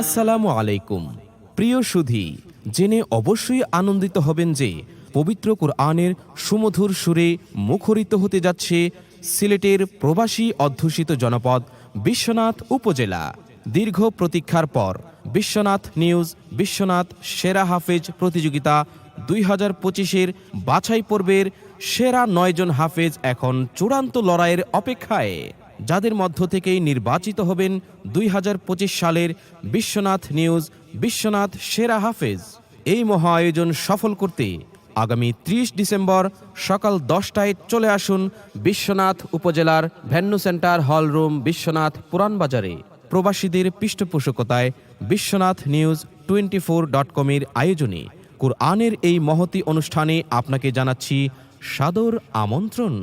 আসসালামু আলাইকুম। প্রিয় সুধী, জেনে অবশ্যই আনন্দিত হবেন যে পবিত্র কোরআনের সুমধুর সুরে মুখরিত হতে যাচ্ছে সিলেটের প্রবাসী অধ্যুষিত জনপদ বিশ্বনাথ উপজেলা। দীর্ঘ প্রতীক্ষার পর বিশ্বনাথ নিউজ, বিশ্বনাথ সেরা হাফেজ প্রতিযোগিতা দুই হাজার পঁচিশের বাছাই পর্বের সেরা নয়জন হাফেজ এখন চূড়ান্ত লড়াইয়ের অপেক্ষায়। যাদের মধ্য থেকেই নির্বাচিত হবেন দুই হাজার পঁচিশ সালের বিশ্বনাথ নিউজ, বিশ্বনাথ সেরা হাফেজ। এই মহা আয়োজন সফল করতে আগামী ত্রিশ ডিসেম্বর সকাল দশটায় চলে আসুন বিশ্বনাথ উপজেলার venue centre hall room Biswanath পুরানবাজারে প্রবাসীদের পৃষ্ঠপোষকতায় Biswanath news twenty four dot কমের আয়োজনে কোরআনের এই মহতি অনুষ্ঠানে আপনাকে জানাচ্ছি সাদর আমন্ত্রণ।